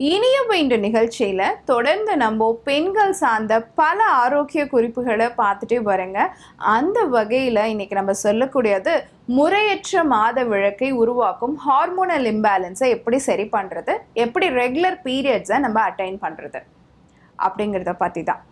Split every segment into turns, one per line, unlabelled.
இனிய இந்த நிகழ்ச்சியில் தொடர்ந்து நம்ம பெண்கள் சார்ந்த பல ஆரோக்கிய குறிப்புகளை பார்த்துட்டே வரேங்க. அந்த வகையில் இன்றைக்கி நம்ம சொல்லக்கூடியது முறையற்ற மாத விளக்கை உருவாக்கும் ஹார்மோனல் இம்பேலன்ஸை எப்படி சரி பண்ணுறது எப்படி ரெகுலர் பீரியட்ஸை நம்ம அட்டைன் பண்ணுறது அப்படிங்கிறத பற்றி தான்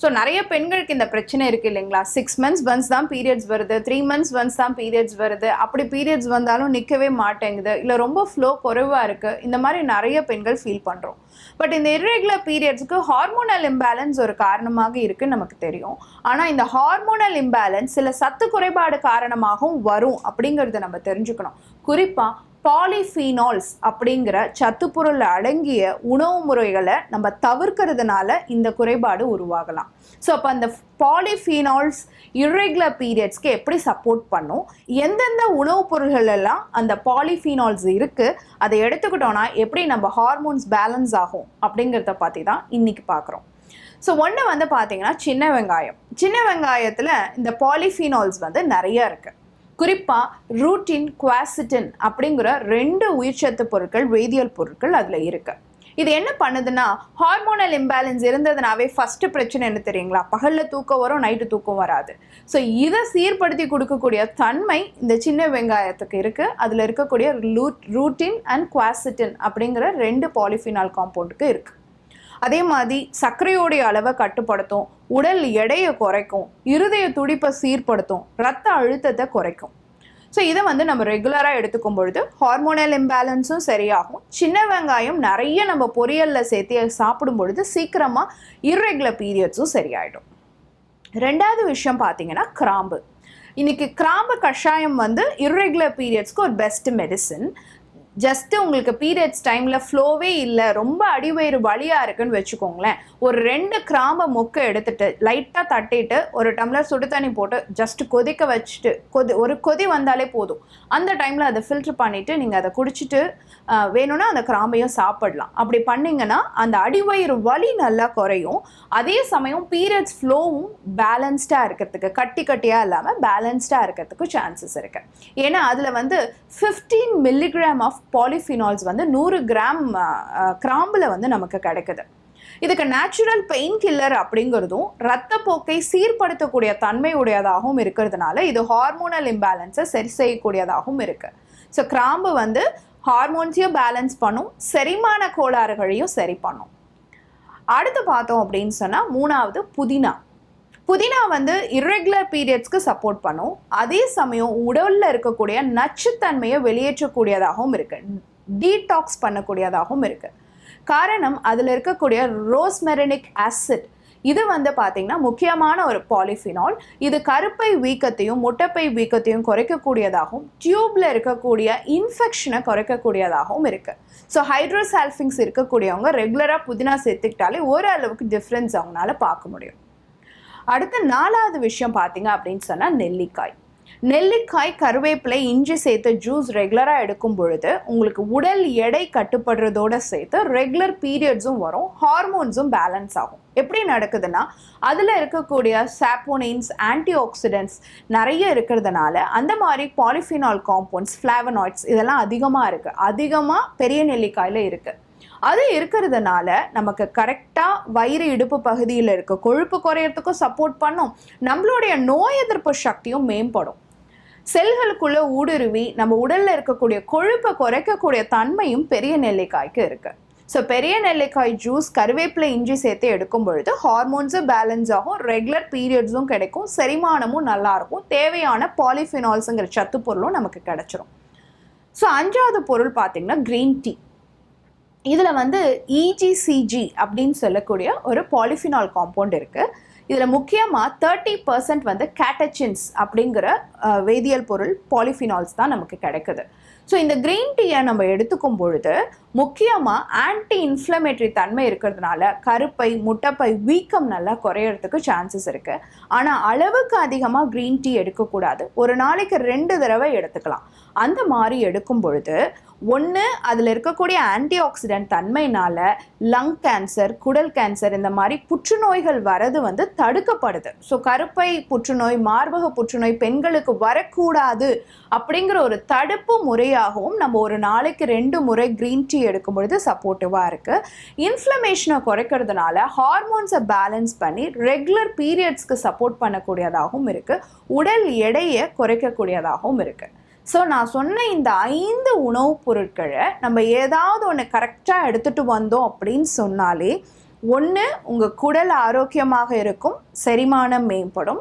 ஸோ நிறைய பெண்களுக்கு இந்த பிரச்சனை இருக்கு இல்லைங்களா? சிக்ஸ் மந்த்ஸ் ஒன்ஸ் தான் பீரியட்ஸ் வருது. த்ரீ மந்த்ஸ் ஒன்ஸ் தான் பீரியட்ஸ் வருது. அப்படி பீரியட்ஸ் வந்தாலும் நிற்கவே மாட்டேங்குது. இல்லை ரொம்ப ஃப்ளோ குறைவாக இருக்குது இந்த மாதிரி நிறைய பெண்கள் ஃபீல் பண்ணுறோம் பட் இந்த இர்ரெகுலர் பீரியட்ஸ்க்கு ஹார்மோனல் இம்பேலன்ஸ் ஒரு காரணமாக இருக்குன்னு நமக்கு தெரியும். ஆனால் இந்த ஹார்மோனல் இம்பேலன்ஸ் சில சத்து குறைபாடு காரணமாகவும் வரும் அப்படிங்கிறத நம்ம தெரிஞ்சுக்கணும். குறிப்பாக பாலிஃபீனால்ஸ் அப்படிங்கிற சத்துப்பொருள் அடங்கிய உணவு முறைகளை நம்ம தவிர்க்கிறதுனால இந்த குறைபாடு உருவாகலாம். ஸோ அப்போ அந்த பாலிஃபீனால்ஸ் இர்ரெகுலர் பீரியட்ஸ்க்கு எப்படி சப்போர்ட் பண்ணும்? எந்தெந்த உணவுப் பொருள்கள் எல்லாம் அந்த பாலிஃபீனால்ஸ் இருக்குது அதை எடுத்துக்கிட்டோன்னா எப்படி நம்ம ஹார்மோன்ஸ் பேலன்ஸ் ஆகும்? அப்படிங்கிறத பற்றி தான் இன்னைக்கு பார்க்குறோம். ஸோ ஒன்று வந்து பார்த்தீங்கன்னா சின்ன வெங்காயம். சின்ன வெங்காயத்தில் இந்த பாலிஃபீனால்ஸ் வந்து நிறைய இருக்குது குறிப்பாக ரூட்டின் குவாசிட்டின் அப்படிங்கிற ரெண்டு உயிர்ச்சத்து பொருட்கள் வேதியியல் பொருட்கள் அதில் இருக்கு. இது என்ன பண்ணுதுன்னா ஹார்மோனல் இம்பேலன்ஸ் இருந்ததுனாவே ஃபஸ்ட்டு பிரச்சனை என்ன தெரியுங்களா? பகலில் தூக்கம் வரும் நைட்டு தூக்கம் வராது. ஸோ இதை சீர்படுத்தி கொடுக்கக்கூடிய தன்மை இந்த சின்ன வெங்காயத்துக்கு இருக்குது அதில் இருக்கக்கூடிய லூட் ரூட்டின் அண்ட் குவாசிட்டின் அப்படிங்கிற ரெண்டு பாலிஃபினால் காம்பவுண்டுக்கு இருக்குது அதே மாதிரி சர்க்கரையோடைய அளவை கட்டுப்படுத்தும் உடல் எடையை குறைக்கும் இருதய துடிப்பை சீர்படுத்தும் ரத்த அழுத்தத்தை குறைக்கும். ஸோ இதை வந்து நம்ம ரெகுலராக எடுத்துக்கும் பொழுது ஹார்மோனல் இம்பேலன்ஸும் சரியாகும். சின்ன வெங்காயம் நிறைய நம்ம பொரியலில் சேர்த்து சாப்பிடும் பொழுது சீக்கிரமாக இர்ரெகுலர் பீரியட்ஸும் சரியாயிடும். ரெண்டாவது விஷயம் பார்த்தீங்கன்னா கிராம்பு. இன்னைக்கு கிராம்பு கஷாயம் வந்து இர்ரெகுலர் பீரியட்ஸ்க்கு ஒரு பெஸ்ட் மெடிசன் ஜஸ்ட் உங்களுக்கு பீரியட்ஸ் டைமில் ஃப்ளோவே இல்லை. ரொம்ப அடிவயிறு வலியாக இருக்குன்னு வச்சுக்கோங்களேன். ஒரு ரெண்டு கிராம்பை மொக்கை எடுத்துட்டு லைட்டாக தட்டிட்டு ஒரு டம்ளர் சுடு தண்ணி போட்டு ஜஸ்ட் கொதிக்க வச்சுட்டு கொதி ஒரு கொதி வந்தாலே போதும். அந்த டைமில் அதை ஃபில்ட்ரு பண்ணிவிட்டு நீங்கள் அதை குடிச்சிட்டு வேணும்னா அந்த கிராம்பையும் சாப்பிடலாம். அப்படி பண்ணிங்கன்னா அந்த அடிவயிறு வலி நல்லா குறையும். அதே சமயம் பீரியட்ஸ் ஃப்ளோவும் பேலன்ஸ்டாக இருக்கிறதுக்கு கட்டி கட்டியாக இல்லாமல் பேலன்ஸ்டாக இருக்கிறதுக்கு சான்சஸ் இருக்கு. ஏன்னா அதில் வந்து ஃபிஃப்டீன் மில்லிகிராம் ஆஃப் பாலிஃபினால்ஸ் வந்து நூறு கிராம் கிராம்பில் வந்து நமக்கு கிடைக்குது. இதுக்கு நேச்சுரல் பெயின் கில்லர் அப்படிங்கிறதும் ரத்தப்போக்கை சீர்படுத்தக்கூடிய தன்மை உடையதாகவும் இருக்கிறதுனால இது ஹார்மோனல் இம்பேலன்ஸை சரி செய்யக்கூடியதாகவும் இருக்குது ஸோ கிராம்பு வந்து ஹார்மோன்ஸையும் பேலன்ஸ் பண்ணும் செரிமான கோளாறுகளையும் சரி பண்ணும். அடுத்து பார்த்தோம் அப்படின்னு சொன்னால் மூணாவது புதினா. புதினா வந்து இர்ரெகுலர் பீரியட்ஸ்க்கு சப்போர்ட் பண்ணும். அதே சமயம் உடலில் இருக்கக்கூடிய நச்சுத்தன்மையை வெளியேற்றக்கூடியதாகவும் இருக்கு. டீடாக்ஸ் பண்ணக்கூடியதாகவும் இருக்கு. காரணம் அதில் இருக்கக்கூடிய ரோஸ்மெரனிக் ஆசிட் இது வந்து பார்த்திங்கன்னா முக்கியமான ஒரு பாலிஃபினால் இது கருப்பை வீக்கத்தையும் முட்டைப்பை வீக்கத்தையும் குறைக்கக்கூடியதாகவும் டியூப்பில் இருக்கக்கூடிய இன்ஃபெக்ஷனை குறைக்கக்கூடியதாகவும் இருக்குது ஸோ ஹைட்ரோசால்ஃபிங்ஸ் இருக்கக்கூடியவங்க ரெகுலராக புதினா சேர்த்துக்கிட்டாலே ஓரளவுக்கு டிஃப்ரென்ஸ் அவங்களால பார்க்க முடியும். அடுத்து நாலாவது விஷயம் பார்த்தீங்க அப்படின்னு சொன்னால் நெல்லிக்காய். நெல்லிக்காய் கருவேப்பிலை இஞ்சி சேர்த்து ஜூஸ் ரெகுலராக எடுக்கும் பொழுது உங்களுக்கு உடல் எடை கட்டுப்படுறதோட சேர்த்து ரெகுலர் பீரியட்ஸும் வரும் ஹார்மோன்ஸும் பேலன்ஸ் ஆகும். எப்படி நடக்குதுன்னா அதில் இருக்கக்கூடிய சாப்போனின்ஸ் ஆன்டி ஆக்சிடென்ட்ஸ் நிறைய இருக்கிறதுனால அந்த மாதிரி பாலிஃபினால் காம்பவுண்ட்ஸ் ஃப்ளாவனாய்ட்ஸ் இதெல்லாம் அதிகமாக இருக்குது அதிகமாக பெரிய நெல்லிக்காயில் இருக்குது அது இருக்கிறதுனால நமக்கு கரெக்டாக வயிறு இடுப்பு பகுதியில் இருக்க கொழுப்பு குறையறதுக்கும் சப்போர்ட் பண்ணும். நம்மளுடைய நோய் எதிர்ப்பு சக்தியும் மேம்படும். செல்களுக்குள்ளே ஊடுருவி நம்ம உடலில் இருக்கக்கூடிய கொழுப்பை குறைக்கக்கூடிய தன்மையும் பெரிய நெல்லிக்காய்க்கு இருக்கு. ஸோ பெரிய நெல்லிக்காய் ஜூஸ் கருவேப்பிலை இஞ்சி சேர்த்து எடுக்கும் பொழுது ஹார்மோன்ஸும் பேலன்ஸ் ஆகும். ரெகுலர் பீரியட்ஸும் கிடைக்கும். செரிமானமும் நல்லாயிருக்கும் தேவையான பாலிஃபினால்ஸுங்கிற சத்து பொருளும் நமக்கு கிடைச்சிரும். ஸோ அஞ்சாவது பொருள் பார்த்திங்கன்னா க்ரீன் டீ இதில் வந்து இஜிசிஜி அப்படின்னு சொல்லக்கூடிய ஒரு பாலிஃபினால் காம்பவுண்ட் இருக்குது இதில் முக்கியமாக தேர்ட்டி பர்சன்ட் வந்து கேட்டச்சின்ஸ் அப்படிங்கிற வேதியியல் பொருள் பாலிஃபினால்ஸ் தான் நமக்கு கிடைக்குது. ஸோ இந்த க்ரீன் டீயை நம்ம எடுத்துக்கும் பொழுது முக்கியமாக ஆன்டி இன்ஃப்ளமேட்டரி தன்மை இருக்கிறதுனால கருப்பை முட்டைப்பை வீக்கம் நல்லா குறையறதுக்கு சான்சஸ் இருக்குது ஆனால் அளவுக்கு அதிகமாக க்ரீன் டீ எடுக்கக்கூடாது. ஒரு நாளைக்கு ரெண்டு தடவை எடுத்துக்கலாம். அந்த மாதிரி எடுக்கும் பொழுது ஒன்று அதில் இருக்கக்கூடிய ஆன்டி ஆக்சிடென்ட் தன்மையினால லங் கேன்சர் குடல் கேன்சர் இந்த மாதிரி புற்றுநோய்கள் வரது வந்து தடுக்கப்படுது. ஸோ கருப்பை புற்றுநோய் மார்பக புற்றுநோய் பெண்களுக்கு வரக்கூடாது அப்படிங்கிற ஒரு தடுப்பு முறையாகவும் நம்ம ஒரு நாளைக்கு ரெண்டு முறை க்ரீன் டீ எடுக்கும் பொழுது சப்போர்ட்டிவாக இருக்குது இன்ஃப்ளமேஷனை குறைக்கிறதுனால ஹார்மோன்ஸை பேலன்ஸ் பண்ணி ரெகுலர் பீரியட்ஸ்க்கு சப்போர்ட் பண்ணக்கூடியதாகவும் இருக்குது உடல் எடையை குறைக்கக்கூடியதாகவும் இருக்குது ஸோ நான் சொன்ன இந்த ஐந்து உணவுப் பொருட்களை நம்ம ஏதாவது ஒன்று கரெக்டாக எடுத்துகிட்டு வந்தோம் அப்படின்னு சொன்னாலே ஒன்று உங்கள் குடல் ஆரோக்கியமாக இருக்கும் செரிமானம் மேம்படும்.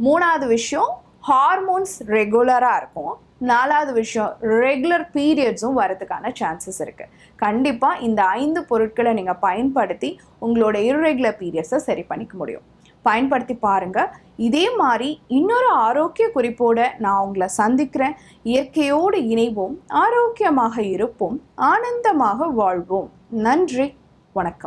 மூணாவது விஷயம் ஹார்மோன்ஸ் ரெகுலராக இருக்கும். நாலாவது விஷயம் ரெகுலர் பீரியட்ஸும் வரதுக்கான சான்சஸ் இருக்குது கண்டிப்பாக இந்த ஐந்து பொருட்களை நீங்கள் பயன்படுத்தி உங்களோட இர்ரெகுலர் பீரியட்ஸை சரி பண்ணிக்க முடியும். பயன்படுத்தி பாருங்கள் இதே மாதிரி இன்னொரு ஆரோக்கிய குறிப்போடு நான் உங்களை சந்திக்கிறேன். இயற்கையோடு இணைவோம் ஆரோக்கியமாக இருப்போம் ஆனந்தமாக வாழ்வோம். நன்றி வணக்கம்.